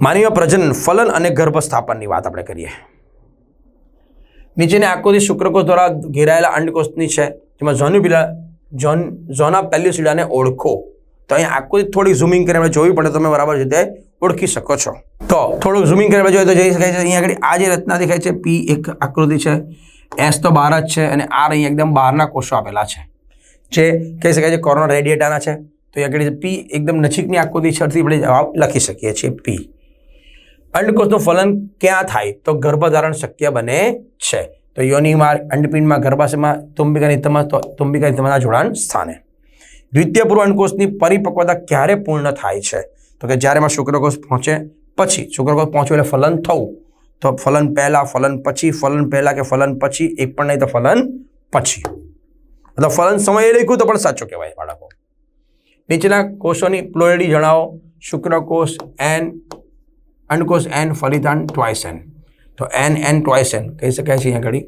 માનવીય પ્રજનન, ફલન અને ગર્ભસ્થાપનની વાત આપણે કરીએ. નીચેની આકૃતિ શુક્રકોષ દ્વારા ઘેરાયેલા અંડકોષની છે, જેમાં ઝોન્યુપિલા ઝોન, ઝોના પેલ્યુસિડાને ઓળખો. તો અહીં આકૃતિ થોડી ઝૂમિંગ કરી આપણે જોવી પડે, તમે બરાબર રીતે ઓળખી શકો છો. તો થોડુંક ઝૂમિંગ કરીને જોઈએ તો જઈ શકાય છે અહીંયા આગળ આ જે રચના દેખાય છે પી એક આકૃતિ છે એસ તો બહાર જ છે, અને આર અહીં એકદમ બહારના કોષો આપેલા છે. જે કહી શકાય છે, કોરોના રેડિયેટાના છે. તો અહીંયા આગળ પી એકદમ નજીકની આકૃતિ છે આપણે જવાબ લખી શકીએ છીએ પી અંડકોષનું ફલન ક્યાં થાય? તો ગર્ભધારણ શક્ય બને છે. તો યોનિમાં અંડપિંડમાં ગર્ભાશયમાં તુંબિકાની તમા તુંબિકાની તમારા જોડાણ સ્થાને. દ્વિતીય પૂર્વ અંડકોષની પરિપક્વતા ક્યારે પૂર્ણ થાય છે? તો કે જ્યારે એમાં શુક્રકોષ પહોંચે પછી. શુક્રકોષ પહોંચ્યું એટલે ફલન થવું. તો ફલન પહેલાં, ફલન પછી, ફલન પહેલાં કે ફલન પછી, એક પણ નહીં તો ફલન પછી. મતલબ ફલન સમયે લખ્યું તો પણ સાચું કહેવાય બાળકો. નીચેના કોષોની પ્લોયડી જણાવો. શુક્રકોષ એન અંડકોષ એન ફલિતાન ટ્વાઇસ એન તો એન એન ટ્વાઇસ એન કહી શકાય છે અહીંયા ઘડી.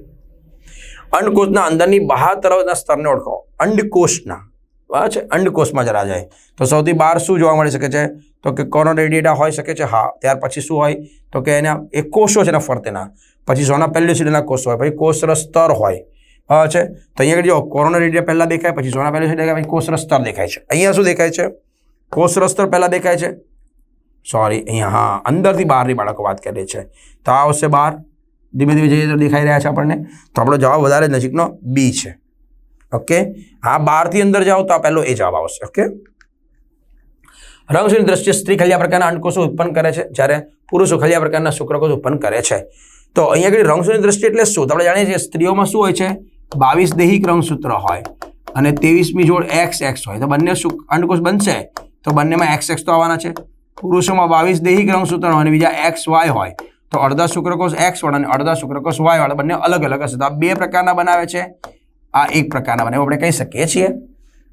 અંડકોષના અંદરની બહાર તરફના સ્તરને ઓળખો. અંડકોષના બરાબર છે? અંડકોષમાં જરા જાય. તો સૌથી બહાર શું જોવા મળી શકે છે? તો કે કોરોના રેડિયેટા હોઈ શકે છે? હા. ત્યાર પછી શું હોય? તો કે એના એ કોષો છે એના ફરતેના. પછી ઝોના પેલ્યુસિડના કોષો હોય. પછી કોષર સ્તર હોય. બરાબર છે? તો અહીંયા જો કોરોના રેડિયા પહેલાં દેખાય, પછી ઝોના પેલ્યુસિડ દેખાય, પછી કોષર સ્તર દેખાય છે. અહીંયા શું દેખાય છે? કોષર સ્તર પહેલાં દેખાય છે. સોરી અહીંયા, હા, અંદરથી બહારની બાળકો વાત કરે છે. તો આ આવશે બહાર. ધીમે ધીમે જઈએ તો દેખાઈ રહ્યા છે આપણને. તો આપણો જવાબ વધારે નજીકનો બી છે. ઓકે આ બહારથી અંદર જાઓ તો આ પહેલો એ જવાબ આવશે. ઓકે રંગસૂની દ્રષ્ટિએ સ્ત્રી ખલિયા પ્રકારના અંડકોષો ઉત્પન્ન કરે છે. જ્યારે પુરુષો ખલિયા પ્રકારના શુક્રકોષ ઉત્પન્ન કરે છે. તો અહીંયા આગળ રંગસૂની દ્રષ્ટિ એટલે શું? તો આપણે જાણીએ છીએ સ્ત્રીઓમાં શું હોય છે? બાવીસ દૈહિક રંગસૂત્ર હોય અને ત્રેવીસમી જોડ એક્સ એક્સ હોય. તો બંને શુક- અંડકોષ બનશે? તો બંનેમાં એક્સ એક્સ તો આવવાના છે. પુરુષોમાં બાવીસ દૈહિક રંગસૂત્ર હોય અને બીજા એક્સ વાય હોય. તો અડધા શુક્રકોષ એક્સ વાળા અને અડધા શુક્રકોષ વાય વાળા બંને અલગ અલગ હશે. તો આ બે પ્રકારના બનાવે છે. આ એક પ્રકારના બને આપણે કહી શકીએ છીએ.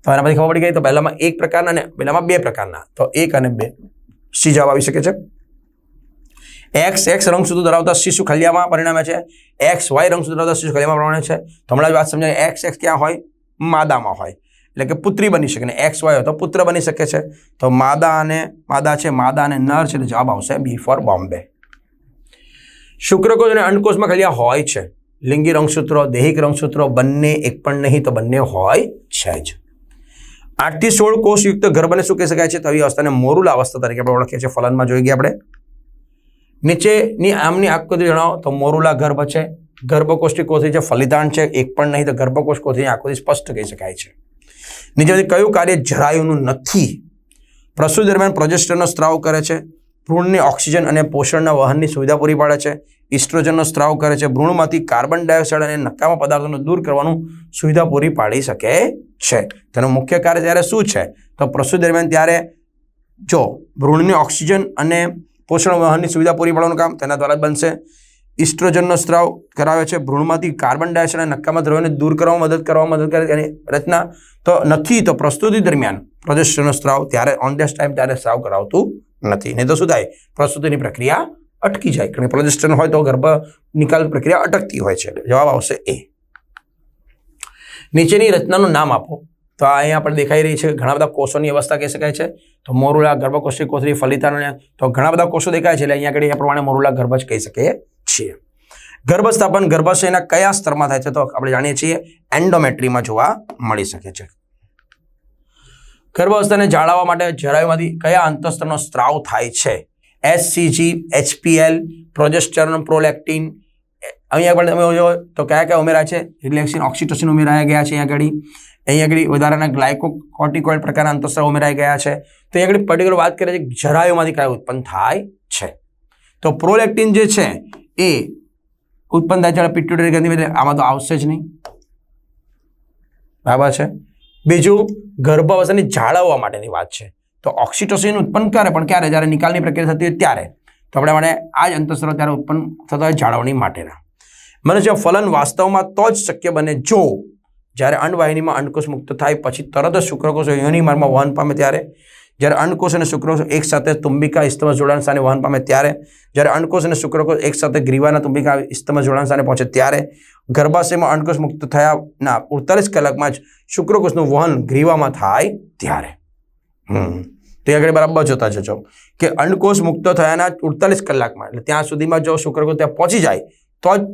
તો આના પછી ખબર પડી ગઈ તો પહેલામાં એક પ્રકારના અને પહેલામાં બે પ્રકારના. તો એક અને બે. સી આવી શકે છે. એક્સ એક્સ રંગસૂત્ર ધરાવતા શિશુ ખલિયામાં પરિણામે છે? એક્સ, વાય રંગસૂત્ર ધરાવતા શિશુ ખલિયામાં પરિણામે છે? તો હમણાં જ વાત સમજાય. એક્સ એક્સ ક્યાં હોય? માદામાં હોય. એટલે કે પુત્રી બની શકે ને એક્સ વાય હોય તો પુત્ર બની શકે છે. તો માદા અને માદા છે, માદા અને નર છે એટલે જવાબ આવશે બી ફોર બોમ્બે. શુક્રકોષ અને અંડકોષમાં ખાલી હોય છે. લિંગી રંગસૂત્રો, દૈહિક રંગસૂત્રો બંને એક પણ નહીં તો બંને હોય છે જ. આઠથી સોળ કોષયુક્ત ગર્ભને શું કહી શકાય છે? તો આવી અવસ્થાને મોરુલા અવસ્થા તરીકે આપણે ઓળખીએ છીએ. ફલનમાં જોઈ ગયા આપણે. નીચેની આમની આકૃતિ જણાવો. તો મોરુલા ગર્ભ છે. ગર્ભકોષ્ઠી કોથી છે ફલિતાણ છે, એક પણ નહીં તો ગર્ભકોષ કોથી આકૃતિ સ્પષ્ટ કહી શકાય છે. નીચેથી કયું કાર્ય જરાયુનું નથી? પ્રસૂતિ દરમિયાન પ્રોજેસ્ટરનો સ્ત્રાવ કરે છે, ભ્રૂણને ઓક્સિજન અને પોષણના વહનની સુવિધા પૂરી પાડે છે, ઇસ્ટ્રોજનનો સ્ત્રાવ કરે છે, ભ્રૂણમાંથી કાર્બન ડાયોક્સાઇડ અને નકામા પદાર્થોને દૂર કરવાનું સુવિધા પૂરી પાડી શકે છે. તેનું મુખ્ય કાર્ય ત્યારે શું છે? તો પ્રસૂતિ દરમિયાન ત્યારે જો ભ્રૂણની ઓક્સિજન અને પોષણ વહનની સુવિધા પૂરી પાડવાનું કામ તેના દ્વારા જ બનશે. ઇસ્ટ્રોજનનો સ્ત્રાવ કરાવે છે. ભ્રૂણમાંથી કાર્બન ડાયોક્સાઇડ અને નક્કામાં દ્રવ્યોને દૂર કરવામાં મદદ કરવામાં મદદ કરે એની રચના તો નથી, તો પ્રસ્તુતિ દરમિયાન પ્રોજેસ્ટરનો સ્ત્રાવ ત્યારે ઓન ધેસ ટાઈમ ત્યારે સ્ત્રાવ કરાવતું નથી. નહીં તો શું થાય? પ્રસ્તુતિની પ્રક્રિયા અટકી જાય. કારણ કે પ્રોજેસ્ટરન હોય તો ગર્ભ નિકાલ પ્રક્રિયા અટકતી હોય છે. જવાબ આવશે એ. નીચેની રચનાનું નામ આપો. તો આ અહીંયા આપણે દેખાઈ રહી છે. ઘણા બધા કોષોની અવસ્થા કહી શકાય છે. તો મોરુલા ગર્ભકોષી કોથળી ફલિતાણ તો ઘણા બધા કોષો દેખાય છે. એટલે અહીંયા આગળ એ પ્રમાણે મોરુલા ગર્ભ જ કહી શકીએ. છીએ. ગર્ભસ્થાપન, ગર્ભાશયના કયા સ્તરમાં થાય છે તો આપણે જાણીએ છીએ, એન્ડોમેટ્રીમાં જોવા મળી શકે છે. ગર્ભાવસ્થાને જાળવવા માટે જરાયુમાંથી કયા અંતસ્તરનો સ્ત્રાવ થાય છે? એસસીજી એચપીએલ પ્રોજેસ્ટરન પ્રોલેક્ટિન અહીંયા આગળ તમે જો તો કયા કયા ઉમેરાય છે? રિલેક્સિન, ઓક્સિટોસિન ઉમેરાયા ગયા છે અહીંયા આગળ. અહીંયા આગળ વધારાના ગ્લાયકોકોર્ટિકોઇડ પ્રકારના અંતસ્ત્રાવ ઉમેરાઈ ગયા છે. તો અહીંયા આગળ પર્ટિક્યુલર વાત કરીએ છીએ જરાયુમાંથી કયા ઉત્પન્ન થાય છે? તો પ્રોલેક્ટિન જે છે એ ઉત્પન્ન થાય છે પિટ્યુટરી ગ્રંથિ આમાં તો આવશે જ નહીં. બરાબર છે? બીજું, ગર્ભાવસ્થાને જાળવવા માટેની વાત છે. તો ઓક્સિટોસિન ઉત્પન્ન કરે, પણ ક્યારે? જ્યારે નિકાલની પ્રક્રિયા થતી હોય ત્યારે. તો આપણે માટે આ જ અંતસ્ત્રો ત્યારે ઉત્પન્ન થતા હોય જાળવણી માટેના. મનુષ્ય ફલન વાસ્તવમાં તો જ શક્ય બને જો જ્યારે અંડવાહિનીમાં અંડકોષ મુક્ત થાય, પછી તરત જ શુક્રકોષો યોની માર્ગમાં વહન પામે ત્યારે, જ્યારે અંડકોષ અને શુક્રકોષ એક સાથે તુંબિકા ઇસ્તમા જોડાણ સ્થાને વહન પામે ત્યારે, જ્યારે અંડકોષ અને શુક્રકોષ એક સાથે ગ્રીવાના તુંબિકા ઇસ્તમા જોડાણ સ્થાને પહોંચે ત્યારે, ગર્ભાશયમાં અંડકોષ મુક્ત થયાના ઉડતાલીસ કલાકમાં જ શુક્રકોષનું વહન ગ્રીવામાં થાય ત્યારે. હમ. તો આગળ બરાબર જોતા જજો કે અંડકોષ મુક્ત થયાના અડતાલીસ કલાકમાં, એટલે ત્યાં સુધીમાં જો શુક્રકોષ ત્યાં પહોંચી જાય, તો જ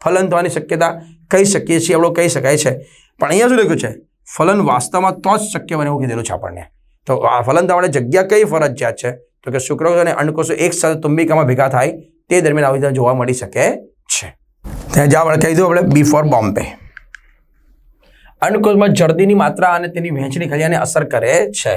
ફલન થવાની શક્યતા કહી શકીએ છીએ આપણે કહી શકાય છે. પણ અહીંયા શું લખ્યું છે? ફલન વાસ્તવમાં તો જ શક્ય બને એવું કીધેલું છે આપણને. તો આ ફલન તમારે જગ્યા કઈ ફરજિયાત છે? તો કે શુક્રકોષ અને અંડકોષો એક સાથે તુંબિકામાં ભેગા થાય, તે દરમિયાન આવી રીતે જોવા મળી શકે છે. ત્યાં જવાબ આપણે કહી દઉં આપણે બી ફોર બોમ્બે અંડકોષમાં જર્દીની માત્રા અને તેની વહેંચણી ખલિયાને અસર કરે છે.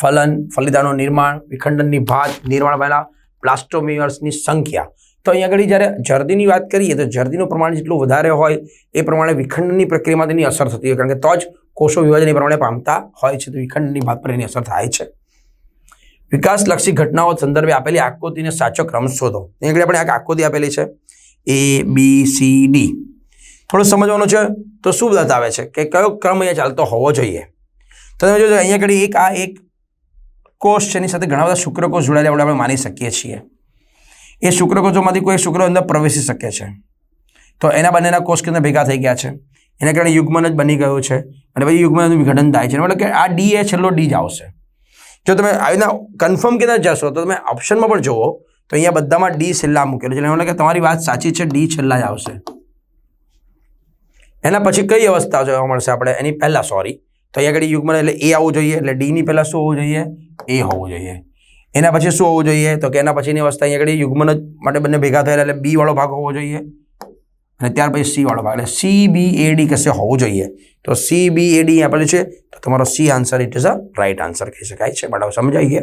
ફલન ફલિદાનું નિર્માણ, વિખંડનની ભાત નિર્માણ પહેલાં, પ્લાસ્ટોમિયર્સની સંખ્યા. તો અહીંયા આગળ જ્યારે જર્દીની વાત કરીએ તો જર્દીનું પ્રમાણ જેટલું વધારે હોય એ પ્રમાણે વિખંડનની પ્રક્રિયામાં તેની અસર થતી હોય. કારણ કે તો જ કોષો વિભાજન એ પ્રમાણે પામતા હોય છે. તો વિખંડનની ભાત પર એની અસર થાય છે. વિકાસલક્ષી ઘટનાઓ સંદર્ભે આપેલી આકૃતિને સાચો ક્રમ શોધો. અહીંયા આગળ આપણે એક આકૃતિ આપેલી છે. એ બી સી ડી થોડું સમજવાનું છે તો શું બતાવે છે? કે કયો ક્રમ અહીંયા ચાલતો હોવો જોઈએ? તો તમે જોજો, અહીંયા આગળ એક, આ એક કોષ છે. એની સાથે ઘણા બધા શુક્રકોષ જોડાયેલા આપણે માની શકીએ છીએ. એ શુક્રકોષોમાંથી કોઈ શુક્ર અંદર પ્રવેશી શકે છે. તો એના બંનેના કોષ કેન્દ્ર ભેગા થઈ ગયા છે. એના કારણે યુગ્મન જ બની ગયું છે અને પછી યુગ્મનનું વિઘટન થાય છે. મતલબ કે આ ડી એ છેલ્લો ડી જ આવશે. જો તમે આવી રીતના કન્ફર્મ કેતા જશો, તો તમે ઓપ્શનમાં પણ જુઓ, તો અહીંયા બધામાં ડી છેલ્લા મૂકેલું છે. એટલે કે તમારી વાત સાચી છે ડી છેલ્લા જ આવશે. એના પછી કઈ અવસ્થા જોવા મળશે આપણે? એની પહેલાં સોરી તો અહીંયા આગળ યુગ્મન એટલે એ આવવું જોઈએ, એટલે ડીની પહેલાં શું હોવું જોઈએ? એ હોવું જોઈએ. એના પછી શું હોવું જોઈએ? તો કે એના પછીની અવસ્થા અહીંયા આગળ યુગ્મન જ માટે બંને ભેગા થયેલા એટલે બી વાળો ભાગ હોવો જોઈએ. અને ત્યાર પછી સી વાળો ભાગ. એટલે સી બી એ ડી કશે હોવું જોઈએ? તો સી બી એ ડી આપેલું છે. તો તમારો C answer it is a right answer કહી શકાય છે. બરાબર, સમજાઈ ગયા?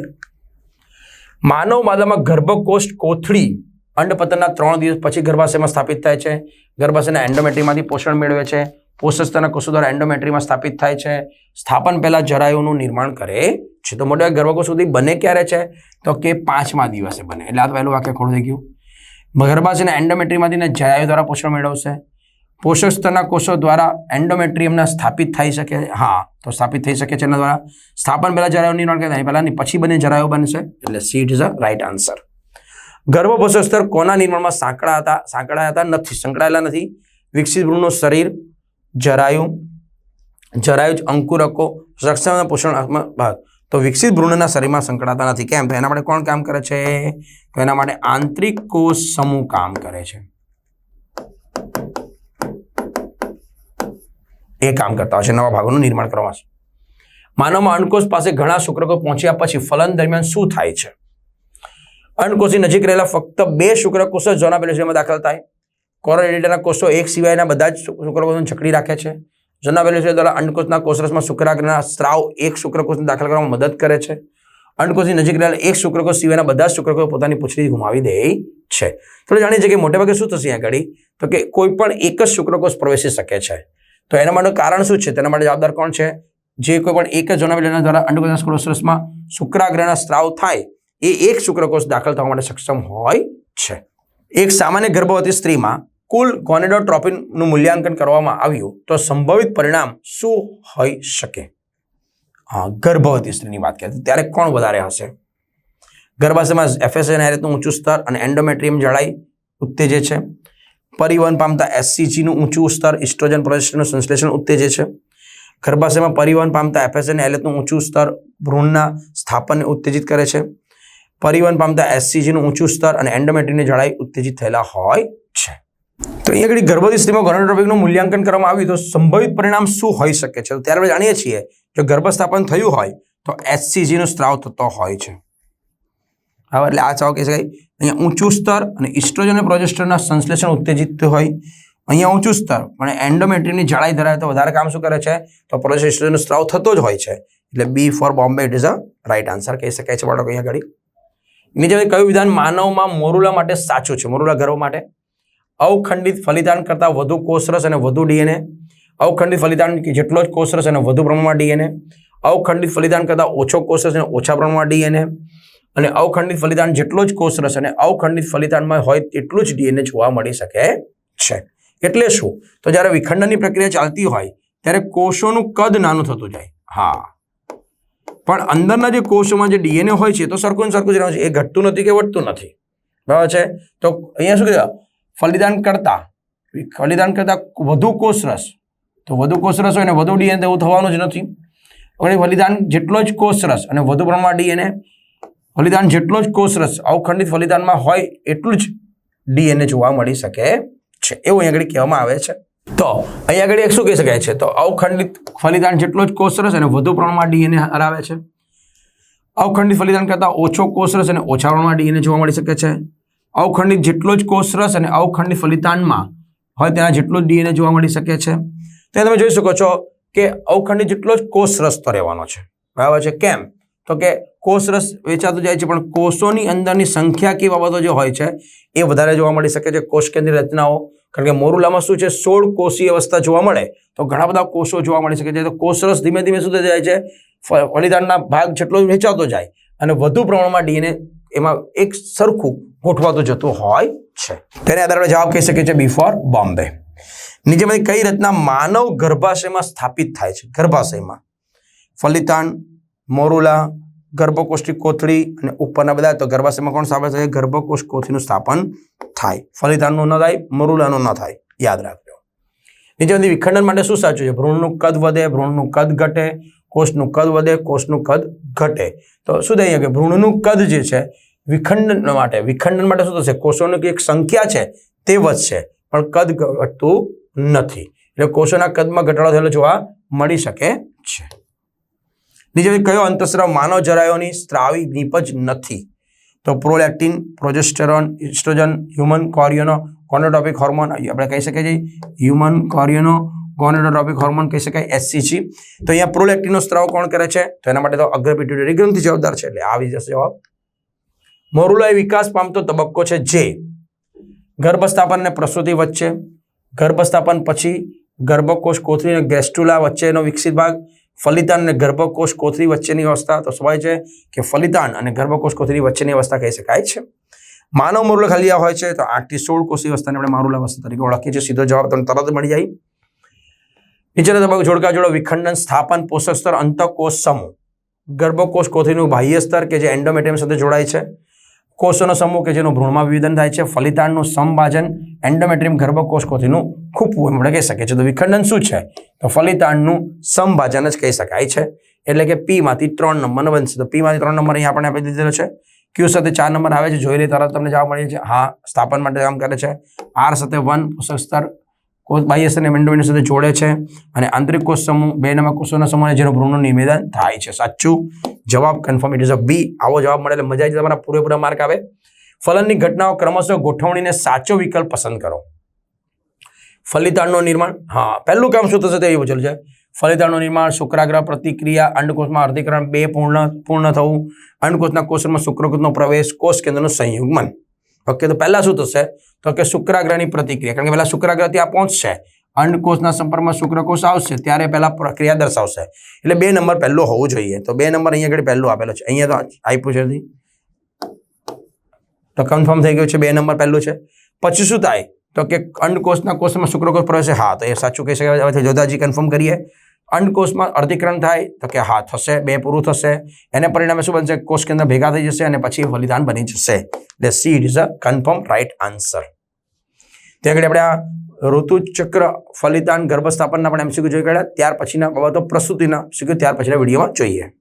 માનવ માદામાં ગર્ભકોષ કોથળી અંડપતનના ત્રણ દિવસ પછી ગર્ભાશયમાં સ્થાપિત થાય છે. ગર્ભાશયના એન્ડોમેટ્રીમાંથી પોષણ મેળવે છે. પોષસ્તના કોષો દ્વારા એન્ડોમેટ્રીમાં સ્થાપિત થાય છે. સ્થાપન પહેલાં જરાયુનું નિર્માણ કરે છે. તો મોટા ગર્ભકોષ સુધી બને ક્યારે છે? તો કે પાંચમા દિવસે બને. એટલે આ તો પહેલું વાક્ય ખોટું થઈ ગયું. ગર્ભાશયના એન્ડોમેટ્રીમાંથી જરાયુ દ્વારા પોષણ મેળવશે. પોષક સ્તરના કોષો દ્વારા એન્ડોમેટ્રિયમના સ્થાપિત થઈ શકે. હા, તો સ્થાપિત થઈ શકે છે એના દ્વારા. સ્થાપન પહેલાં જરાયું નિર્માણ કરે પહેલા પછી બને જરાયો બનશે. એટલે C is a right answer. ગર્ભપોષક સ્તર કોના નિર્માણમાં સાંકળા હતા? સાંકળાયા હતા નથી. સંકળાયેલા નથી. વિકસિત ભ્રૂણનું શરીર, જરાયુ. જરાયુ જ અંકુરકો. રક્ષણ પોષણ તો વિકસિત ભ્રૂણના શરીરમાં સંકળાતા નથી. કેમ? તો એના માટે કોણ કામ કરે છે? તો એના માટે આંતરિક કોષ સમૂહ કામ કરે છે. એ કામ કરતા હોય છે, નવા ભાગોનું નિર્માણ કરવામાં માનવમાં અંડકોષ પાસે ઘણા શુક્રકો પહોંચ્યા પછી ફલન દરમિયાન શું થાય છે? અંડકોષની નજીક રહેલા ફક્ત બે શુક્રકોષો જ જોના પેલેસિયમમાં દાખલ થાય. કોરોનેટેના કોષો એક સિવાયના બધા જ શુક્રકોષોને જકડી રાખે છે. જોના પેલેસિયમ દ્વારા અંડકોષના કોષરસમાં શુક્રાગ્રના સ્ત્રાવ એક શુક્રકોષને દાખલ કરવામાં મદદ કરે છે. અંડકોષની નજીક રહેલા એક શુક્રકોષ સિવાયના બધા જ શુક્રકોષ પોતાની પૂંછડી ગુમાવી દે છે. તો જાણીએ છીએ કે મોટેભાગે શું થશે આગળ? તો કે કોઈ પણ એક જ શુક્રકોષ પ્રવેશી શકે છે. તો એના માટે કારણ શું છે? તેના માટે જવાબદાર કોણ છે? જે કોઈ પણ એક જ જોનાબેલના દ્વારા અંડકોષના કોષરસમાં શુક્રાગ્રહના સ્ત્રાવ થાય, એ એક શુક્રકોષ દાખલ થવા માટે સક્ષમ હોય છે. એક સામાન્ય ગર્ભવતી સ્ત્રીમાં કુલ ગોનેડોટ્રોપિનનું મૂલ્યાંકન કરવામાં આવ્યું તો સંભવિત પરિણામ શું હોઈ શકે? હા, ગર્ભવતી સ્ત્રીની વાત કરીએ ત્યારે કોણ વધારે હશે? ગર્ભાશયમાં એફએસએન હેરેતનું ઊંચું સ્તર અને એન્ડોમેટ્રિયમ જળાઈ ઉત્તેજે છે. પરિવહન પામતા એસસીજીનું ઊંચું સ્તર, ઇસ્ટ્રોજન પ્રોજેસ્ટ્રોનનું સંશ્લેષણ ઉત્તેજે છે. ગર્ભાશયમાં પરિવહન પામતા એફએસએન એલેટનું ઊંચું સ્તર, ભ્રૂણના સ્થાપનને ઉત્તેજિત કરે છે. પરિવહન પામતા એસસીજીનું ઊંચું સ્તર અને એન્ડોમેટ્રીની જળાઈ ઉત્તેજિત થયેલા હોય છે. તો અહીંયા આગળ ગર્ભવતી સ્ત્રીમાં ગોનોટ્રોપિકનું મૂલ્યાંકન કરવામાં આવ્યું તો સંભવિત પરિણામ શું હોઈ શકે છે? તો ત્યારે આપણે જાણીએ છીએ જો ગર્ભસ્થાપન થયું હોય તો એસસીજીનો સ્ત્રાવ થતો હોય છે. હવે એટલે આ ચાવ કહી શકાય અહીંયા ઊંચું સ્તર અને ઇસ્ટ્રોજન અને પ્રોજેસ્ટરના સંશ્લેષણ ઉત્તેજિત હોય. અહીંયા ઊંચું સ્તર, પણ એન્ડોમેટ્રીની જાડાઈ ધરાવે તો વધારે કામ શું કરે છે? તો પ્રોજેસ્ટરનો સ્ત્રાવ થતો જ હોય છે. એટલે B for Bombay it is a right answer કહી શકાય છે બાળકો અહીંયા આગળ. નીચે કયું વિધાન માનવમાં મોરુલા માટે સાચું છે? મોરુલા ગર્ભ માટે? અવખંડિત ફલિદાન કરતાં વધુ કોષરસ અને વધુ ડીએનએ. અવખંડિત ફલિદાન જેટલો જ કોષરસ અને વધુ પ્રમાણમાં ડીએનએ. અવખંડિત ફલિતાન કરતાં ઓછો કોષરસ અને ઓછા પ્રમાણમાં ડીએનએ. અને અવખંડિત ફલિદાન જેટલો જ કોષરસ અને અવખંડિત ફલિદાનમાં હોય તેટલું જ ડીએનએ જોવા મળી શકે છે. એટલે શું? તો જ્યારે વિખંડનની પ્રક્રિયા ચાલતી હોય, ત્યારે કોષોનું કદ નાનું થતું જાય. હા. પણ અંદરના જે કોષોમાં જે ડીએનએ હોય છે તો સરખું સરખું જ રહે છે. એ ઘટતું નથી કે વધતું નથી. બરાબર છે? તો અહીંયા શું કીધું? ફલિદાન કરતા ફલિદાન કરતા વધુ કોષરસ તો વધુ કોષરસ હોય ને વધુ ડીએનએ એવું થવાનું જ નથી. અને ફલિદાન જેટલો જ કોષરસ અને વધુ પ્રમાણમાં ડીએનએ ફલિદાન જેટલો જ કોષરસ અવખંડિત ફલિદાનમાં હોય એટલું જ ડીએનએ જોવા મળી શકે છે. એવું અહીં આગળ કહેવામાં આવે છે. તો અહીં આગળ એક શું કહી શકાય છે? તો અવખંડિત ફલિદાન જેટલો જ કોષરસ અને વધુ પ્રમાણમાં ડીએનએ હરાવે છે. અવખંડિત ફલિદાન કરતાં ઓછો કોષરસ અને ઓછા પ્રમાણમાં ડીએનએ જોવા મળી શકે છે. અવખંડિત જેટલો જ કોષરસ અને અવખંડિત ફલિતાનમાં હોય તેના જેટલો જ ડીએનએ જોવા મળી શકે છે. તે તમે જોઈ શકો છો કે અવખંડિત જેટલો જ કોષરસ તો રહેવાનો છે. બરાબર છે? કેમ? તો કે કોષરસ વેચાતો જાય છે, પણ કોષોની અંદરની સંખ્યા કેવી બાબતો જે હોય છે, એ વધારે જોવા મળી શકે છે. કોષ કેન્દ્રીય રચનાઓ, કારણ કે મોરુલામાં શું છે? સોળ કોષી અવસ્થા જોવા મળે, તો ઘણા બધા કોષો જોવા મળી શકે છે. તો કોષરસ ધીમે ધીમે શું થઈ જાય છે? ફ- ફલિદાનના ભાગ જેટલો વેચાતો જાય અને વધુ પ્રમાણમાં ડીએનએ એમાં એક સરખું ગોઠવાતું જતું હોય છે. તેને આધારે જવાબ કહી શકીએ છીએ બિફોર બોમ્બે નીચેમાંથી કઈ રચના માનવ ગર્ભાશયમાં સ્થાપિત થાય છે? ગર્ભાશયમાં ફલિતાન મોરુલા, ગર્ભકોષ્ઠી કોથળી અને ઉપરના બધા, તો ગર્ભાશયમાં કોણ સ્થાપિત થાય ગર્ભકોષ કોથળીનું સ્થાપન થાય. ફલિતાનનું ન થાય, મોરુલાનું ન થાય. યાદ રાખજો. નીચેમાંથી વિખંડન માટે શું સાચું છે? ભ્રૂણનું કદ વધે, ભ્રૂણનું કદ ઘટે કોષનું કદ વધે કોષનું કદ ઘટે. તો શું થાય કે ભ્રૂણનું કદ જે છે વિખંડન માટે વિખંડન માટે શું થશે? કોષોની એક સંખ્યા છે, તે વધશે પણ કદ ઘટતું નથી. એટલે કોષોના કદમાં ઘટાડો થયેલો જોવા મળી શકે છે. નીચે કયો અંતસ્રાવ માનવ જરાયોની સ્ત્રાવી નીપજ નથી. તો prolactin, progesterone, oestrogen, human chorionic gonadotropic hormone આપણે કહી શકીએ છીએ, હ્યુમન કોરિયોનો ગોનેડોટ્રોપિક હોર્મોન કહી શકાય, એસસીજી. તો અહીંયા પ્રોલેક્ટિનનો સ્ત્રાવ કોણ કરે છે? તો એના માટે તો અગ્ર પિટ્યુટરી ગ્રંથિ જવાબદાર છે, એટલે આવી જશે જવાબ મોરુલા એ વિકાસ પામતો તબક્કો છે જે ગર્ભસ્થાપન અને પ્રસૂતિ વચ્ચે, ગર્ભસ્થાપન પછી ગર્ભકોષ કોથળી અને ગેસ્ટુલા વચ્ચેનો વિકસિત ભાગ, ફલિતાન અને ગર્ભકોષ કોથળી વચ્ચેની અવસ્થા. તો સ્વાભાવિક છે કે ફલિતાન અને ગર્ભકોષ કોથળી વચ્ચેની અવસ્થા કહી શકાય છે? માનવ મોરુલા ખાલી હોય છે તો આઠથી સોળ કોષી અવસ્થાને આપણે મારુલા અવસ્થા તરીકે ઓળખીએ છીએ સીધો જવાબ તમને તરત મળી જાય. નીચેના તબક્કો જોડકા જોડો વિખંડન, સ્થાપન, પોષક સ્તર, અંતકોષ સમૂહ. ગર્ભકોષ કોથળીનું બાહ્ય સ્તર કે જે એન્ડોમેટિયમ સાથે જોડાય છે. કોષોનો સમૂહ કે જેનું ભ્રૂણમાં વિવેદન થાય છે, ફલિતાણનું સમભાજન એન્ડોમેટ્રિયમ ગર્ભકોષ કોથીનું ખૂપવું એમ આપણે કહી શકીએ છીએ તો વિખંડન શું છે? તો ફલિતાણનું સમભાજન જ કહી શકાય છે. એટલે કે પી માંથી ત્રણ નંબર બનશે. તો પીમાંથી ત્રણ નંબર અહીંયા આપણે આપી દીધેલો છે. ક્યુ સાથે ચાર નંબર આવે છે. જોઈ લે, તરત તમને જવાબ મળે છે. હા, સ્થાપન માટે કામ કરે છે. આર સાથે વન પોષક સ્તર, કોષ બાહ્ય સ્તરને એન્ડોમેટ્રિયમ સાથે જોડે છે. અને આંતરિક કોષ સમૂહ, બે નંબર કોષોના સમૂહ જેનું ભ્રૂણનું નિવેદન થાય છે. સાચું? જવાબ confirm it is a B આવો જવાબ મળે એટલે મજા આવી તમારા પૂરેપૂરા માર્ક આવે. ફલનની ઘટનાઓ ક્રમશઃ ગોઠવણીને સાચો વિકલ્પ પસંદ કરો. ફલિતાણનું નિર્માણ, હા, પહેલું કામ શું થશે તે એવું પૂછેલું છે. ફલિતાણનું નિર્માણ શુક્રાગ્રહ પ્રતિક્રિયા, અંડકોષમાં અર્ધીકરણ બે પૂર્ણ પૂર્ણ થવું. અંડકોષના કોષમાં શુક્રકોષનો પ્રવેશ, કોષ કેન્દ્રનું સંયુગમન. ઓકે તો પહેલાં શું થશે? તો કે શુક્રાગ્રહની પ્રતિક્રિયા, કારણ કે પહેલા શુક્રાગ્રહ ત્યાં પહોંચશે. અંડકોષના સંપર્કમાં શુક્રકોષ આવશે, ત્યારે પહેલા પ્રક્રિયા દર્શાવશે. એટલે બે નંબર પહેલો હોવું જોઈએ. તો બે નંબર અહીંયા આગળ પહેલો આપેલો છે. અહીંયા તો આપ્યું છે નથી. તો કન્ફર્મ થઈ ગયું છે બે નંબર પહેલું છે. પછી શું થાય? તો કે અંડકોષના કોષમાં શુક્રકોષ પ્રવેશે. હા, તો એ સાચું કહી શકાય. હવે જોધાજી કન્ફર્મ કરીએ. અંડકોષમાં અર્ધીકરણ થાય, તો કે હા, થશે. બે પૂરું થશે. એને પરિણામે શું બનશે? કોષ કેન્દ્ર ભેગા થઈ જશે અને પછી ફલિદાન બની જશે. એટલે C it is a confirm right answer ત્યાં આગળ આપણે આ ઋતુચક્ર ફલિદાન ગર્ભસ્થાપનના પણ એમસીક્યુ જોઈ ગયા ત્યાર પછીના બાબતો પ્રસૂતિના શીખ્યું ત્યાર પછીના વિડીયોમાં જોઈએ.